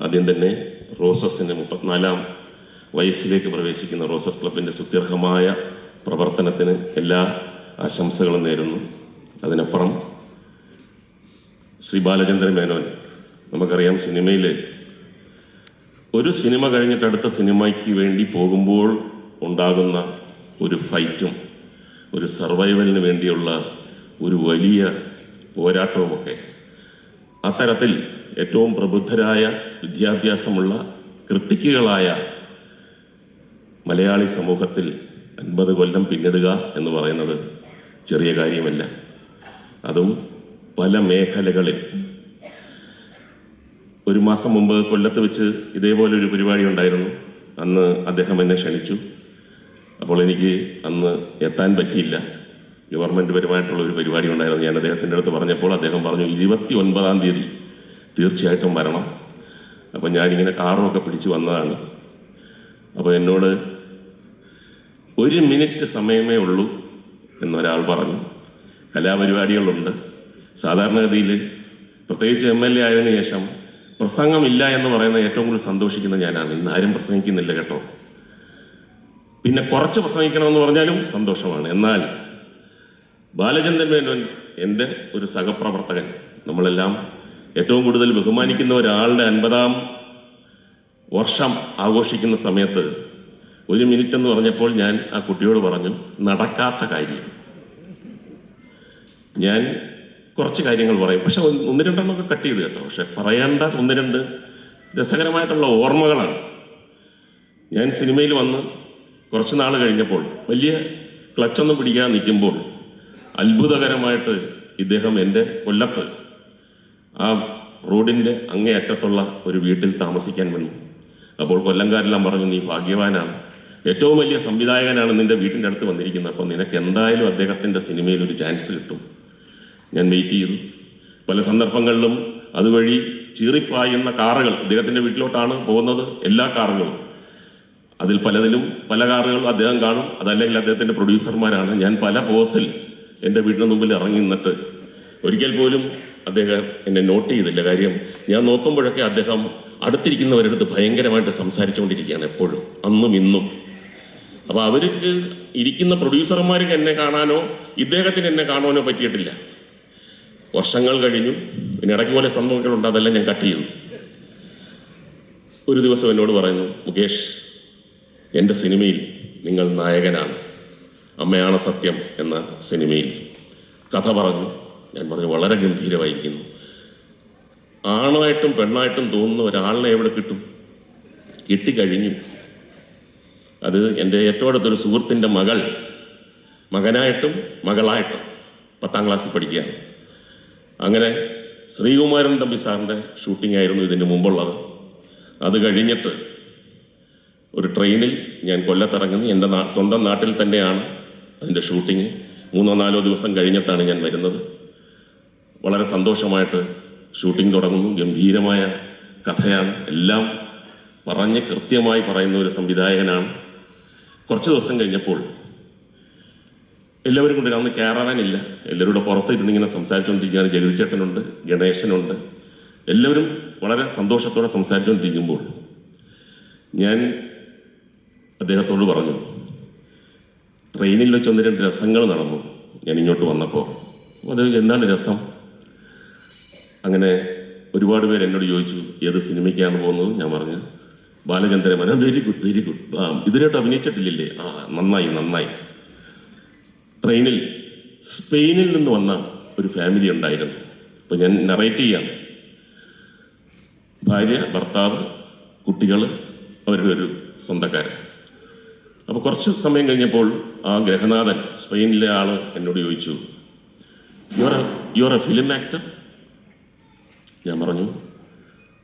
ആദ്യം തന്നെ റോസസിന്റെ മുപ്പത്തിനാലാം വയസ്സിലേക്ക് പ്രവേശിക്കുന്ന റോസസ് ക്ലബിന്റെ സുത്യർഹമായ പ്രവർത്തനത്തിന് എല്ലാ ആശംസകളും നേരുന്നു. അതിനപ്പുറം ശ്രീ ബാലചന്ദ്രൻ മേനോൻ നമുക്കറിയാം സിനിമയിൽ ഒരു സിനിമ കഴിഞ്ഞിട്ട് അടുത്ത സിനിമയ്ക്ക് വേണ്ടി പോകുമ്പോൾ ഉണ്ടാകുന്ന ഒരു ഫൈറ്റും ഒരു സർവൈവലിന് വേണ്ടിയുള്ള ഒരു വലിയ പോരാട്ടവുമൊക്കെ അത്തരത്തിൽ ഏറ്റവും പ്രബുദ്ധരായ വിദ്യാഭ്യാസമുള്ള ക്രിട്ടിക്കുകളായ മലയാളി സമൂഹത്തിൽ അൻപത് കൊല്ലം പിന്നിടുക എന്ന് പറയുന്നത് ചെറിയ കാര്യമല്ല. അതും പല മേഖലകളിൽ. ഒരു മാസം മുമ്പ് കൊല്ലത്ത് വെച്ച് ഇതേപോലെ ഒരു പരിപാടി ഉണ്ടായിരുന്നു. അന്ന് അദ്ദേഹം എന്നെ ക്ഷണിച്ചു. അപ്പോൾ എനിക്ക് അന്ന് എത്താൻ പറ്റിയില്ല. ഗവൺമെന്റ് പരമായിട്ടുള്ള ഒരു പരിപാടി ഉണ്ടായിരുന്നു. ഞാൻ അദ്ദേഹത്തിന്റെ അടുത്ത് പറഞ്ഞപ്പോൾ അദ്ദേഹം പറഞ്ഞു ഇരുപത്തി ഒൻപതാം തീയതി തീർച്ചയായിട്ടും വരണം. അപ്പോൾ ഞാനിങ്ങനെ കാറുമൊക്കെ പിടിച്ചു വന്നതാണ്. അപ്പോൾ എന്നോട് ഒരു മിനിറ്റ് സമയമേ ഉള്ളൂ എന്നൊരാൾ പറഞ്ഞു. കലാപരിപാടികളുണ്ട്. സാധാരണഗതിയിൽ പ്രത്യേകിച്ച് എം എൽ എ ആയതിനു ശേഷം പ്രസംഗമില്ല എന്ന് പറയുന്ന ഏറ്റവും കൂടുതൽ സന്തോഷിക്കുന്ന ഞാനാണ്. ഇന്ന് ആരും പ്രസംഗിക്കുന്നില്ല കേട്ടോ. പിന്നെ കുറച്ച് പ്രസംഗിക്കണമെന്ന് പറഞ്ഞാലും സന്തോഷമാണ്. എന്നാൽ ബാലചന്ദ്രൻ മേനോൻ എന്റെ ഒരു സഹപ്രവർത്തകൻ. നമ്മളെല്ലാം ഏറ്റവും കൂടുതൽ ബഹുമാനിക്കുന്ന ഒരാളുടെ അൻപതാം വർഷം ആഘോഷിക്കുന്ന സമയത്ത് ഒരു മിനിറ്റ് എന്ന് പറഞ്ഞപ്പോൾ ഞാൻ ആ കുട്ടിയോട് പറഞ്ഞു നടക്കാത്ത കാര്യം. ഞാൻ കുറച്ച് കാര്യങ്ങൾ പറയും. പക്ഷെ ഒന്ന് രണ്ടെണ്ണമൊക്കെ കട്ട് ചെയ്ത് കേട്ടോ. പക്ഷെ പറയേണ്ട ഒന്ന് രണ്ട് രസകരമായിട്ടുള്ള ഓർമ്മകളാണ്. ഞാൻ സിനിമയിൽ വന്ന് കുറച്ച് നാൾ കഴിഞ്ഞപ്പോൾ വലിയ ക്ലച്ചൊന്നും പിടിക്കാതെ നിൽക്കുമ്പോൾ അത്ഭുതകരമായിട്ട് ഇദ്ദേഹം എന്റെ കൊല്ലത്ത് ആ റോഡിന്റെ അങ്ങേയറ്റത്തുള്ള ഒരു വീട്ടിൽ താമസിക്കാൻ വന്നു. അപ്പോൾ കൊല്ലംകാരെല്ലാം പറഞ്ഞു നീ ഭാഗ്യവാനാണ്. ഏറ്റവും വലിയ സംവിധായകനാണ് നിന്റെ വീട്ടിന്റെ അടുത്ത് വന്നിരിക്കുന്നത്. അപ്പോൾ നിനക്ക് എന്തായാലും അദ്ദേഹത്തിന്റെ സിനിമയിൽ ഒരു ചാൻസ് കിട്ടും. ഞാൻ വെയിറ്റ് ചെയ്തു. പല സന്ദർഭങ്ങളിലും അതുവഴി ചീറിപ്പായുന്ന കാറുകൾ അദ്ദേഹത്തിന്റെ വീട്ടിലോട്ടാണ് പോകുന്നത് എല്ലാ കാറുകളും. അതിൽ പലതിലും പല കാറുകളും അദ്ദേഹം കാണും. അതല്ലെങ്കിൽ അദ്ദേഹത്തിന്റെ പ്രൊഡ്യൂസർമാരാണ്. ഞാൻ പല പോസിൽ എന്റെ വീടിന് മുമ്പിൽ ഇറങ്ങി നിന്നിട്ട് ഒരിക്കൽ പോലും അദ്ദേഹം എന്നെ നോട്ട് ചെയ്തില്ല. കാര്യം ഞാൻ നോക്കുമ്പോഴൊക്കെ അദ്ദേഹം അടുത്തിരിക്കുന്നവരടുത്ത് ഭയങ്കരമായിട്ട് സംസാരിച്ചുകൊണ്ടിരിക്കുകയാണ് എപ്പോഴും അന്നും ഇന്നും. അപ്പോൾ അവർക്ക് ഇരിക്കുന്ന പ്രൊഡ്യൂസർമാർക്ക് എന്നെ കാണാനോ ഇദ്ദേഹത്തിന് എന്നെ കാണാനോ പറ്റിയിട്ടില്ല. വർഷങ്ങൾ കഴിഞ്ഞു. പിന്നെ ഇടയ്ക്ക് പോലെ സംഭവങ്ങളുണ്ട് അതെല്ലാം ഞാൻ കട്ട് ചെയ്തു ഒരു ദിവസം എന്നോട് പറയുന്നു മുകേഷ് എന്റെ സിനിമയിൽ നിങ്ങൾ നായകനാണ്. അമ്മയാണ് സത്യം എന്ന സിനിമയിൽ കഥ പറഞ്ഞു. ഞാൻ പറഞ്ഞു വളരെ ഗംഭീരമായിരിക്കുന്നു. ആണായിട്ടും പെണ്ണായിട്ടും തോന്നുന്ന ഒരാളിനെ എവിടെ കിട്ടും? കിട്ടിക്കഴിഞ്ഞു. അത് എന്റെ ഏറ്റവും അടുത്തൊരു സുഹൃത്തിന്റെ മകൾ മകനായിട്ടും മകളായിട്ടും പത്താം ക്ലാസ്സിൽ പഠിക്കുകയാണ്. അങ്ങനെ ശ്രീകുമാരൻ തമ്പി സാറിന്റെ ഷൂട്ടിംഗ് ആയിരുന്നു ഇതിന് മുമ്പുള്ളത്. അത് കഴിഞ്ഞിട്ട് ഒരു ട്രെയിനിൽ ഞാൻ കൊല്ലത്തിറങ്ങുന്നു. എന്റെ സ്വന്തം നാട്ടിൽ തന്നെയാണ്. അതിന്റെ ഷൂട്ടിങ് മൂന്നോ നാലോ ദിവസം കഴിഞ്ഞിട്ടാണ് ഞാൻ വരുന്നത്. വളരെ സന്തോഷമായിട്ട് ഷൂട്ടിംഗ് തുടങ്ങുന്നു. ഗംഭീരമായ കഥയാണ്. എല്ലാം പറഞ്ഞ് കൃത്യമായി പറയുന്ന ഒരു സംവിധായകനാണ്. കുറച്ച് ദിവസം കഴിഞ്ഞപ്പോൾ എല്ലാവരും കൂടി അന്ന് കയറാനില്ല എല്ലാവരും കൂടെ പുറത്തിരുന്ന് ഇങ്ങനെ സംസാരിച്ചുകൊണ്ടിരിക്കുകയാണ്. ജഗതിച്ചേട്ടനുണ്ട് ഗണേശനുണ്ട്. എല്ലാവരും വളരെ സന്തോഷത്തോടെ സംസാരിച്ചുകൊണ്ടിരിക്കുമ്പോൾ ഞാൻ അദ്ദേഹത്തോട് പറഞ്ഞു ട്രെയിനിൽ വെച്ച് ഒന്ന് രണ്ട് രസങ്ങൾ നടന്നു. ഞാൻ ഇങ്ങോട്ട് വന്നപ്പോൾ അത് എന്താണ് രസം? അങ്ങനെ ഒരുപാട് പേര് എന്നോട് ചോദിച്ചു ഏത് സിനിമയ്ക്കാണ് പോകുന്നത്? ഞാൻ പറഞ്ഞു ബാലചന്ദ്രമന വെരി ഗുഡ് വെരി ഗുഡ് ആ ഇതിലോട്ട് അഭിനയിച്ചിട്ടില്ലേ? ആ നന്നായി നന്നായി. ട്രെയിനിൽ സ്പെയിനിൽ നിന്ന് വന്ന ഒരു ഫാമിലി ഉണ്ടായിരുന്നു. അപ്പോൾ ഞാൻ നറേറ്റ് ചെയ്യാം. ഭാര്യ ഭർത്താവ് കുട്ടികൾ അവരുടെ ഒരു സ്വന്തക്കാരൻ. അപ്പോൾ കുറച്ച് സമയം കഴിഞ്ഞപ്പോൾ ആ ഗ്രഹനാഥൻ സ്പെയിനിലെ ആൾ എന്നോട് ചോദിച്ചു you are you are a film actor ഞാൻ പറഞ്ഞു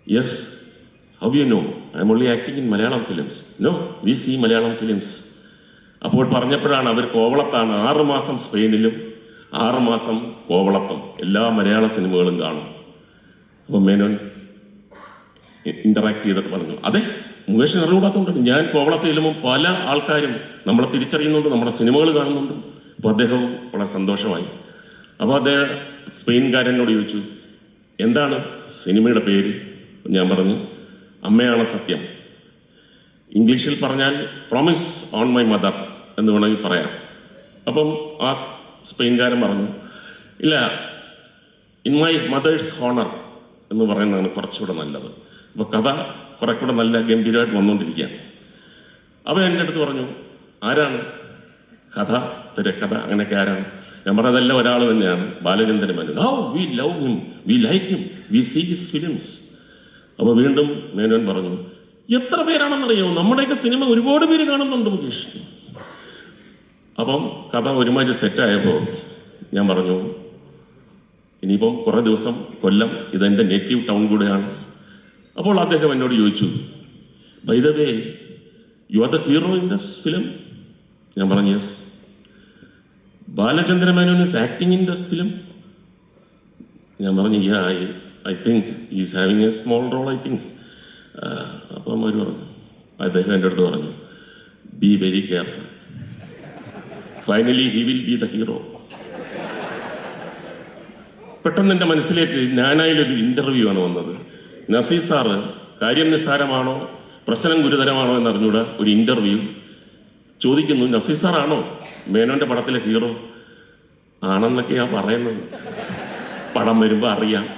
yes how you know I am only acting in Malayalam films no we see Malayalam films അപ്പോൾ പറഞ്ഞപ്പോഴാണ് അവർ കോവളത്താണ് ആറുമാസം സ്പെയിനിലും ആറുമാസം കോവളത്തും എല്ലാ മലയാള സിനിമകളും കാണും. അപ്പോൾ മേനോൻ ഇന്ററാക്ട് ചെയ്തിട്ട് പറഞ്ഞു അതെ മുകേഷിന് അറിവുകൂടാത്തതുകൊണ്ട് ഞാൻ കോവളത്ത് ചെല്ലുമ്പോൾ പല ആൾക്കാരും നമ്മളെ തിരിച്ചറിയുന്നുണ്ട് നമ്മുടെ സിനിമകൾ കാണുന്നുണ്ട്. അപ്പോൾ അദ്ദേഹവും വളരെ സന്തോഷമായി. അപ്പോൾ അദ്ദേഹം സ്പെയിൻകാരനോട് ചോദിച്ചു എന്താണ് സിനിമയുടെ പേര്? ഞാൻ പറഞ്ഞു അമ്മയാണ് സത്യം. ഇംഗ്ലീഷിൽ പറഞ്ഞാൽ പ്രോമിസ് ഓൺ മൈ മദർ എന്ന് വേണമെങ്കിൽ പറയാം. അപ്പം ആ സ്പെയിൻകാരൻ പറഞ്ഞു ഇല്ല ഇൻ മൈ മദേഴ്സ് ഹോണർ എന്ന് പറയുന്നതാണ് കുറച്ചുകൂടെ നല്ലത്. അപ്പോൾ കഥ കുറെ കൂടെ നല്ല ഗംഭീരമായിട്ട് വന്നുകൊണ്ടിരിക്കുകയാണ്. അവൻ എന്റെ അടുത്ത് പറഞ്ഞു ആരാണ്? കഥ തിരക്കഥ അങ്ങനെയൊക്കെ ആരാണ്? ഞാൻ പറഞ്ഞതെല്ലാം ഒരാൾ തന്നെയാണ് Balachandran Manu how we love him we like him we see his films. അപ്പോൾ വീണ്ടും മേനോൻ പറഞ്ഞു എത്ര പേരാണെന്നറിയാമോ നമ്മുടെയൊക്കെ സിനിമ ഒരുപാട് പേര് കാണുന്നുണ്ട് മുകേഷ്. അപ്പം കഥ ഒരുമാതിരി സെറ്റായപ്പോൾ ഞാൻ പറഞ്ഞു ഇനിയിപ്പം കുറേ ദിവസം കൊല്ലം ഇതെന്റെ നേറ്റീവ് ടൗൺ കൂടെയാണ്. അപ്പോൾ അദ്ദേഹം എന്നോട് ചോദിച്ചു by way you are the hero in this film ഞാൻ പറഞ്ഞു yes Balachandra Menon is acting in this film ഞാൻ പറഞ്ഞു yeah I I think is having a small role I thinks അപ്പം അവർ പറഞ്ഞു അദ്ദേഹം എന്റെ അടുത്ത് പറഞ്ഞു be very careful finally he will be the hero പെട്ടെന്ന് എന്റെ മനസ്സിലേക്ക് ഞാനായാലൊരു ഇന്റർവ്യൂ ആണ് വന്നത്. നസീർ സാറ് കാര്യം നിസ്സാരമാണോ? പ്രശ്നം ഗുരുതരമാണോ എന്നറിഞ്ഞൂടെ ഒരു ഇന്റർവ്യൂ ചോദിക്കുന്നു നസീർ സാറാണോ? മേനോന്റെ പടത്തിലെ ഹീറോ ആണെന്നൊക്കെയാ പറയുന്നത്. പടം വരുമ്പോൾ അറിയാം.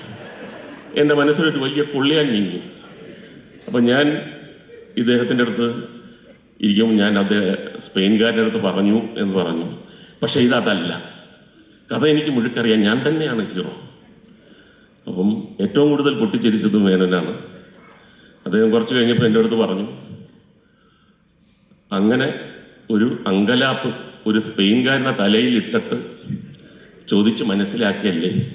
എന്റെ മനസ്സിലൊരു വലിയ പുള്ളിയാൻ നീങ്ങി അപ്പം ഞാൻ ഇദ്ദേഹത്തിന്റെ അടുത്ത് ഇരിക്കും ഞാൻ അദ്ദേഹം സ്പെയിൻകാരുടെ അടുത്ത് പറഞ്ഞു എന്ന് പറഞ്ഞു. പക്ഷേ ഇതല്ല കഥ എനിക്ക് മുഴുക്കറിയാം. ഞാൻ തന്നെയാണ് ഹീറോ അപ്പം ഏറ്റവും കൂടുതൽ പൊട്ടിച്ചിരിച്ചത് മേനോനാണ് അദ്ദേഹം കുറച്ച് കഴിഞ്ഞപ്പോൾ എന്റെ അടുത്ത് പറഞ്ഞു അങ്ങനെ ഒരു അങ്കലാപ്പ് ഒരു സ്പെയിൻകാരനെ തലയിൽ ഇട്ടിട്ട് ചോദിച്ച് മനസ്സിലാക്കിയല്ലേ?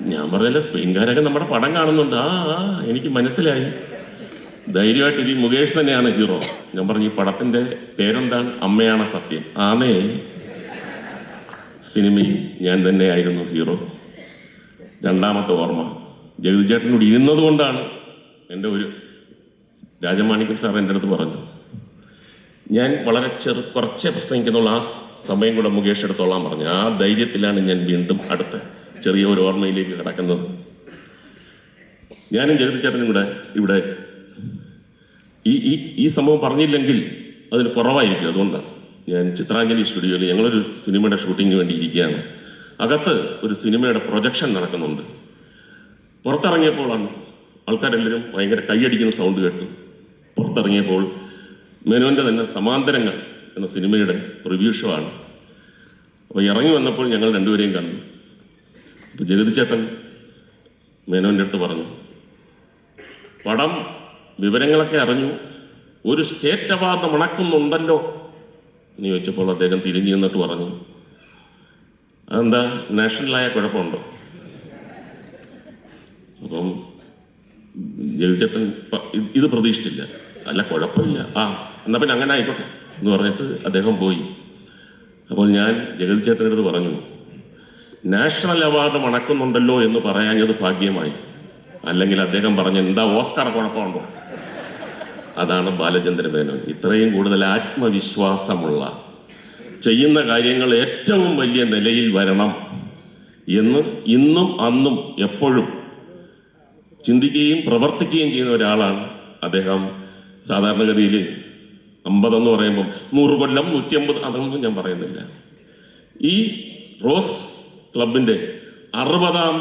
ഞാൻ പറഞ്ഞല്ല സ്പെയിൻകാരൊക്കെ നമ്മുടെ പടം കാണുന്നുണ്ട്. ആ ആ എനിക്ക് മനസ്സിലായി. ധൈര്യമായിട്ട് ഈ മുകേഷ് തന്നെയാണ് ഹീറോ. ഞാൻ പറഞ്ഞു ഈ പടത്തിന്റെ പേരെന്താണ്? അമ്മയാണ് സത്യം. ആമേ സിനിമയിൽ ഞാൻ തന്നെയായിരുന്നു ഹീറോ. രണ്ടാമത്തെ ഓർമ്മ. ജഗതിചേട്ടൻ കൂടി ഇരുന്നത് കൊണ്ടാണ് എന്റെ ഒരു രാജമാണിക്യം സാർ എന്റെ അടുത്ത് പറഞ്ഞു ഞാൻ വളരെ ചെറു കുറച്ചേ പ്രസംഗിക്കുന്നുള്ള. ആ സമയം കൂടെ മുകേഷ് എടുത്തോളാൻ പറഞ്ഞു. ആ ധൈര്യത്തിലാണ് ഞാൻ വീണ്ടും അടുത്ത ചെറിയ ഒരു ഓർമ്മയിലേക്ക് കിടക്കുന്നത്. ഞാനും ജഗതിച്ചേട്ടനും കൂടെ ഇവിടെ ഈ ഈ ഈ സംഭവം പറഞ്ഞില്ലെങ്കിൽ അതിന് കുറവായിരിക്കും. അതുകൊണ്ടാണ് ഞാൻ ചിത്രാഞ്ജലി സ്റ്റുഡിയോയിൽ ഞങ്ങളൊരു സിനിമയുടെ ഷൂട്ടിങ്ങിന് വേണ്ടി ഇരിക്കുകയാണ്. അകത്ത് ഒരു സിനിമയുടെ പ്രൊജക്ഷൻ നടക്കുന്നുണ്ട്. പുറത്തിറങ്ങിയപ്പോഴാണ് ആൾക്കാരെല്ലാവരും ഭയങ്കര കൈയടിക്കുന്ന സൗണ്ട് കേട്ടു. പുറത്തിറങ്ങിയപ്പോൾ മെനുവിന്റെ തന്നെ സമാന്തരങ്ങൾ എന്ന സിനിമയുടെ റിവ്യൂ ഷോ ആണ്. അപ്പോൾ ഇറങ്ങി വന്നപ്പോൾ ഞങ്ങൾ രണ്ടുപേരെയും കണ്ടു. അപ്പോൾ ജഗതി ചേട്ടൻ മേനോന്റെ അടുത്ത് പറഞ്ഞു പടം വിവരങ്ങളൊക്കെ അറിഞ്ഞു. ഒരു സ്റ്റേറ്റ് അവാർഡ് മണക്കുന്നുണ്ടല്ലോ. എന്ന് ചോദിച്ചപ്പോൾ അദ്ദേഹം തിരിഞ്ഞു നിന്നിട്ട് പറഞ്ഞു അതെന്താ? നാഷണലായ കുഴപ്പമുണ്ടോ? അപ്പം ജഗതിച്ചേട്ടൻ ഇത് പ്രതീക്ഷിച്ചില്ല. അല്ല കുഴപ്പമില്ല. ആ എന്നാൽ പിന്നെ അങ്ങനെ ആയിക്കോട്ടെ എന്ന് പറഞ്ഞിട്ട് അദ്ദേഹം പോയി. അപ്പോൾ ഞാൻ ജഗതിച്ചേട്ടന്റെ അടുത്ത് പറഞ്ഞു നാഷണൽ അവാർഡ് മണക്കുന്നുണ്ടല്ലോ എന്ന് പറയാഞ്ഞത് ഭാഗ്യമായി. അല്ലെങ്കിൽ അദ്ദേഹം പറഞ്ഞു എന്താ ഓസ്കാർ കുഴപ്പമുണ്ടോ? അതാണ് ബാലചന്ദ്രമേനോൻ. ഇത്രയും കൂടുതൽ ആത്മവിശ്വാസമുള്ള ചെയ്യുന്ന കാര്യങ്ങൾ ഏറ്റവും വലിയ നിലയിൽ വരണം എന്ന് ഇന്നും അന്നും എപ്പോഴും ചിന്തിക്കുകയും പ്രവർത്തിക്കുകയും ചെയ്യുന്ന ഒരാളാണ് അദ്ദേഹം. സാധാരണഗതിയിൽ അമ്പതെന്ന് പറയുമ്പോൾ നൂറ് കൊല്ലം നൂറ്റിയമ്പത് അതൊന്നും ഞാൻ പറയുന്നില്ല. ഈ റോസ് ക്ലബിന്റെ അറുപതാം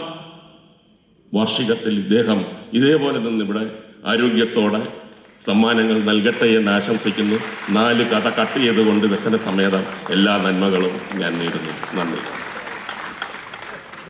വാർഷികത്തിൽ ഇദ്ദേഹം ഇതേപോലെ തന്നെ ഇവിടെ ആരോഗ്യത്തോടെ സമ്മാനങ്ങൾ നൽകട്ടെ എന്ന് ആശംസിക്കുന്നു. നാല് കഥ കട്ട് ചെയ്തുകൊണ്ട് വ്യസന സമേതം എല്ലാ നന്മകളും ഞാൻ നേരുന്നു. നന്ദി.